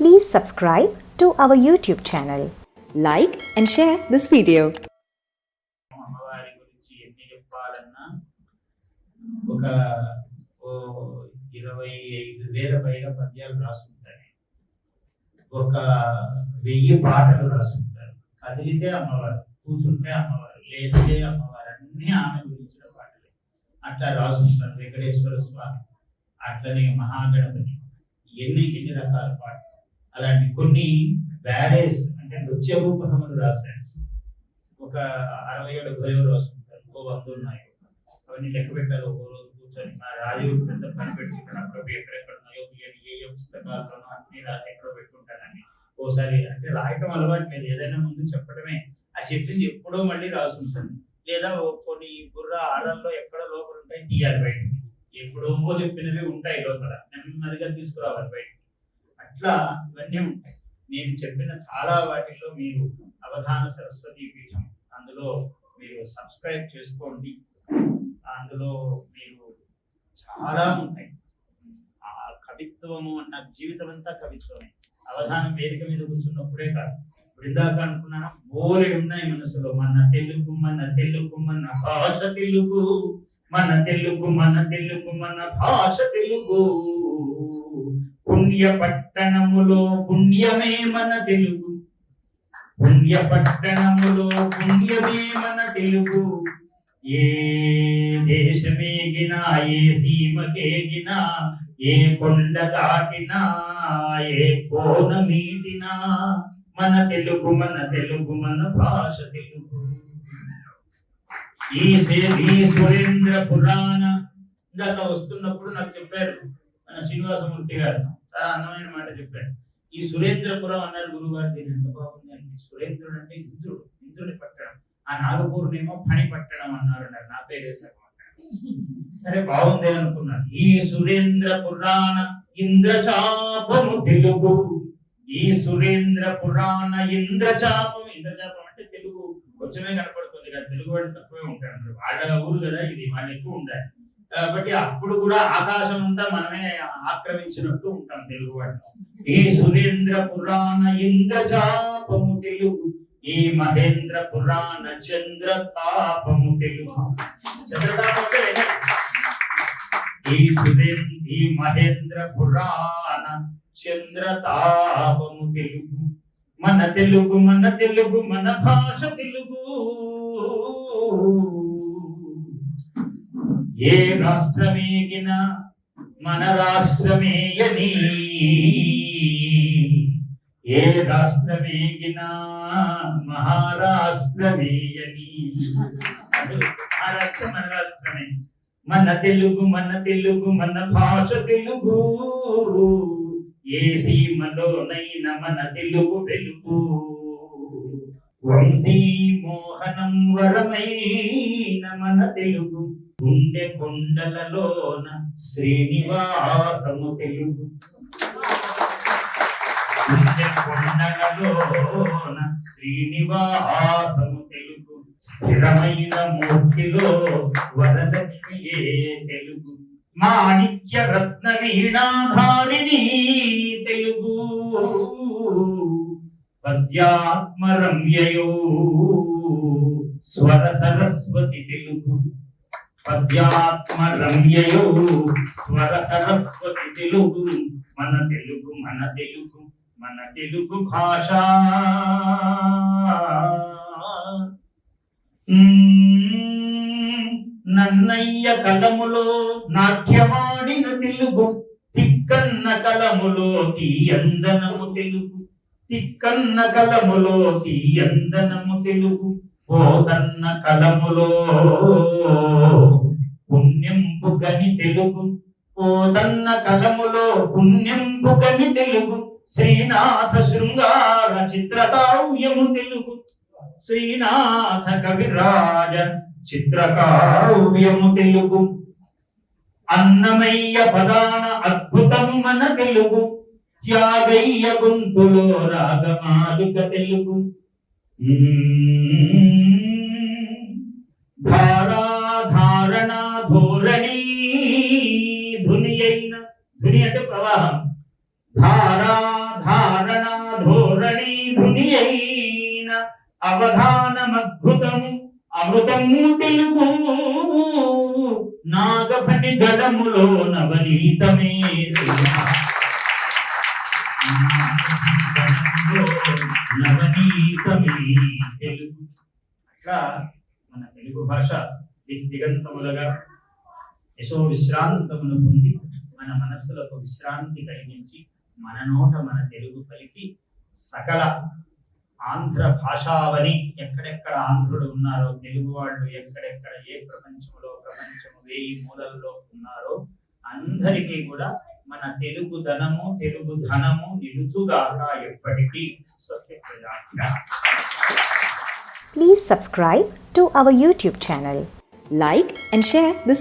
Please subscribe to our YouTube channel. Like and share this video. అమ్మవారి గురించి ఎన్ని చెప్పాలన్నా ఒక ఇరవై ఐదు వేల పైగా పద్యాలు రాసుంటాయి. ఒక వెయ్యి పాటలు రాసుంటారు. కదిలితే అమ్మవారు కూర్చుంటే అమ్మవారు లేస్తే అమ్మవారు అన్ని ఆమె గురించిన పాటలే. అట్లా రాసుంటారు. వెంకటేశ్వర స్వామి అట్లనే మహాగణపతి ఎన్ని ఎన్ని రకాల పాటలు. అలాంటి కొన్ని బ్యారేజ్ అంటే నృత్య రూపకములు రాశారు ఒక అరవై ఏడు భయం రాసుకుంటారు. ఇంకో వంద ఉన్నాయి అవన్నీ లెక్క పెట్టాలి. ఒక రోజు కూర్చొని మా రాజు పెద్ద పని పెట్టుకుంటాను అవి ఎక్కడెక్కడ ఉన్నాయో ఏ ఏ పుస్తకాలతోనో అన్ని రాసి ఎక్కడో పెట్టుకుంటానని ఓసారి అంటే రాయటం అలవాటు లేదు. ఏదైనా ముందు చెప్పడమే ఆ చెప్పింది ఎప్పుడో మళ్ళీ రాసుకుంటాను. లేదా కొన్ని బుర్ర ఆడల్లో ఎక్కడ లోపల ఉంటాయి తీయాలి బయటికి. ఎప్పుడో చెప్పినవి ఉంటాయి లోపల. నెమ్మదిగా తీసుకురావాలి బయటికి. అట్లా ఇవన్నీ ఉంటాయి. నేను చెప్పిన చాలా వాటిల్లో మీరు అవధాన సరస్వతి పీఠం అందులో మీరు సబ్స్క్రైబ్ చేసుకోండి. అందులో మీరు చాలా ఉంటాయి. ఆ కవిత్వము నా జీవితం అంతా కవిత్వమే. అవధానం వేదిక మీద కూర్చున్నప్పుడే కాదు. ఇప్పుడు ఇందాక అనుకున్నాను? బోలెడు ఉన్నాయి మనసులో. మన తెలుగు మన తెలుగు మన భాష తెలుగు. మన తెలుగు మన తెలుగు మన భాష తెలుగు. పుణ్య పట్టణములో పుణ్యమే మన తెలుగు. పుణ్య పట్టణములో పుణ్యమే మన తెలుగు. ఏ దేశమేగినా ఏ సీమకేగినా ఏ కొండ దాటినా ఏ కోన మీటినా మన తెలుగు మన తెలుగు మన భాష తెలుగు. ఈ సే- ఈ సురేంద్ర పురాణ. ఇందాక వస్తున్నప్పుడు నాకు చెప్పారు మన శ్రీనివాసమూర్తి గారు. చాలా అందమైన మాట చెప్పాడు. ఈ సురేంద్రపురం అన్నారు గురుగారు దీని ఎంత బాగుంది? అంటే సురేంద్రుడు అంటే ఇంద్రుడు ఇంద్రుని పట్టణం ఆ నాగపూర్నేమో పని పట్టణం అన్నారు అన్నారు. నా పేరు వేసాక సరే బాగుంది అనుకున్నాను ఈ సురేంద్ర పురాణ ఇంద్రచాపము తెలుగు ఈ సురేంద్ర పురాణ ఇంద్రచాపం ఇంద్రచాపం అంటే తెలుగు కొంచెమే కనపడుతుంది కదా తెలుగు వాళ్ళు తక్కువే ఉంటారు వాళ్ళ ఊరు కదా ఇది వాళ్ళు ఎక్కువ ఉండాలి. కాబట్టి అప్పుడు కూడా ఆకాశం అంతా మనమే ఆక్రమించినట్టు ఉంటాం తెలుగు ఈ సురేంద్ర పురాణ ఇంద్రచాపము తెలుగు ఈ మహేంద్ర పురాణ చంద్ర తాపము తెలుగు. ఈ సురేంద్ర ఈ మహేంద్ర పురాణ చంద్ర తాపము తెలుగు. మన తెలుగు మన తెలుగు మన భాష తెలుగు. ఏ రాష్ట్రమేగిన మన రాష్ట్రమేయని? ఏ రాష్ట్రమేగిన మహారాష్ట్రమేయని? అది మహారాష్ట్ర మన రాష్ట్రమే. మన తెలుగు మన తెలుగు మన భాష తెలుగు. ఏ సీమలోనైన మన తెలుగు వెలుగు. వంశీ మోహనం వరమైన మన తెలుగు. గుండె కొండలలోన శ్రీనివాసము తెలుగు. గుండె కొండలలోన శ్రీనివాసము తెలుగు. స్థిరమైన మూర్తిలో వరలక్ష్మియే తెలుగు. మాణిక్య రత్న వీణాధారిణి తెలుగు. పద్యాత్మరమ్యయో స్వర సరస్వతి తెలుగు. పద్యాత్మ రమ్యయో స్వర సరస్వతి తెలుగు మన తెలుగు మన తెలుగు మన తెలుగు భాష. నన్నయ్య కలములో నాట్యమాడిన తెలుగు. తిక్కన్న కలములో తీయందనము తెలుగు. తిక్కన్న కలములో తీయందనము తెలుగు. పోతన్న కలములో పుణ్యంపుగని తెలుగు. పోతన్న కలములో పుణ్యంపు గని తెలుగు. శ్రీనాథ శృంగార చిత్రకావ్యము తెలుగు. శ్రీనాథ కవిరాజ చిత్రకావ్యము తెలుగు. అన్నమయ్య పదాన అద్భుతము మన తెలుగు. త్యాగయ్య గొంతులో రాగమాలిక తెలుగు. ధుని అయిన ధుని అంటే ప్రవాహం. ధారా ధారణ ధోరణి ధుని అయిన అవధానమద్భుతము అమృతము తెలుగు. నాగపటి గడములో నవనీతమే నవనీతమే తెలుగు. అట్లా మన తెలుగు భాష దిగంతములుగా యశో విశ్రాంతమును పొంది మన మనస్సులకు విశ్రాంతి కలిగించి మన నోట మన తెలుగు పలికి సకల ఆంధ్ర భాషావని ఎక్కడెక్కడ ఆంధ్రుడు ఉన్నారో తెలుగు వాళ్ళు ఎక్కడెక్కడ ఏ ప్రపంచంలో ప్రపంచము వేయి మూలల్లో ఉన్నారో అందరికీ కూడా మన తెలుగు ధనము తెలుగు ధనము నిలుచుగాక ఎప్పటికీ స్వస్తి ప్రజాభ్య Please subscribe to our YouTube channel. Like and share this.